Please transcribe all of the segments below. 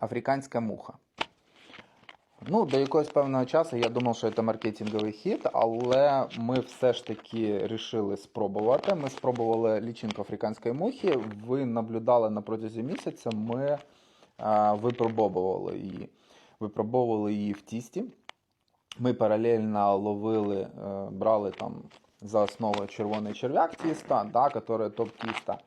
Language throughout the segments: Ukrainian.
Африканська муха. Ну, до якогось певного часу я думав, що це маркетинговий хід, але ми все ж таки вирішили спробувати. Ми спробували лічинку африканської мухи. Ви наблюдали на протязі місяця. Ми а, випробовували її. Випробовували її в тісті. Ми паралельно ловили, е, брали там за основу червоний черв'як тіста, да, який топ тіста.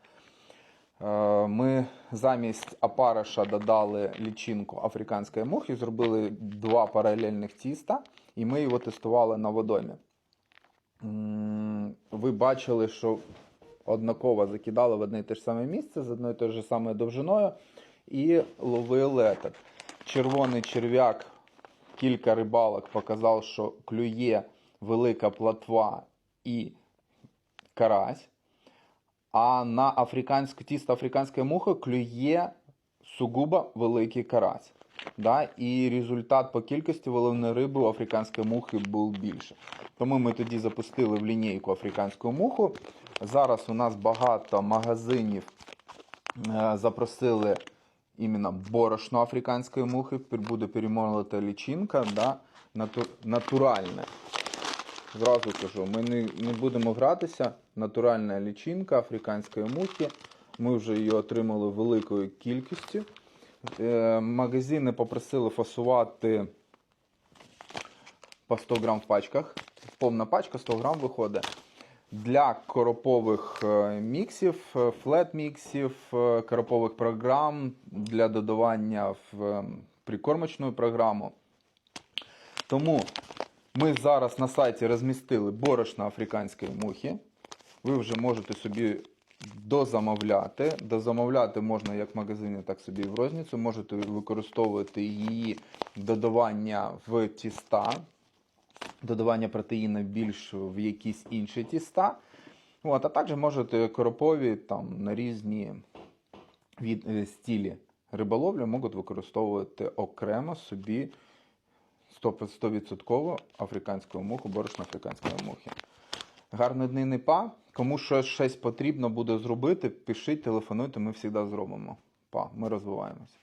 Е, Ми замість опариша додали лічинку африканської мухи, зробили два паралельних тіста, і ми його тестували на водомі. Ви бачили, що однаково закидали в одне і те ж саме місце з одною і тою ж самою довжиною і ловили этот. червоний черв'як. Кілька рибалок показав, що клює велика платва і карась. А на африканське тісто африканської мухи клює сугубо великий карась. Да? І результат по кількості виловної риби у африканської мухи був більше. Тому ми тоді запустили в лінійку африканську муху. Зараз у нас багато магазинів е, запросили іменно борошно африканської мухи. Буде перемолота лічинка, да? нату- натуральне. Зразу кажу, ми не, не будемо гратися. Натуральна лічинка африканської мухи. Ми вже її отримали великою кількістю. Е, магазини попросили фасувати по 100 грам в пачках. Повна пачка 100 грам виходить. Для коропових е, міксів, е, флет-міксів, е, коропових програм для додавання в прикормочну програму. Тому ми зараз на сайті розмістили борошно африканської мухи. Ви вже можете собі дозамовляти. Дозамовляти можна як в магазині, так собі і в розницю. Можете використовувати її додавання в тіста, додавання протеїну більш в якісь інші тіста. От, а також можете коропові там, на різні від, е, стилі риболовлі можуть використовувати окремо собі 100% африканську муху, борошно африканської мухи. Гарної дни па. Кому щось, щось потрібно буде зробити, пишіть, телефонуйте, ми завжди зробимо. Па, ми розвиваємося.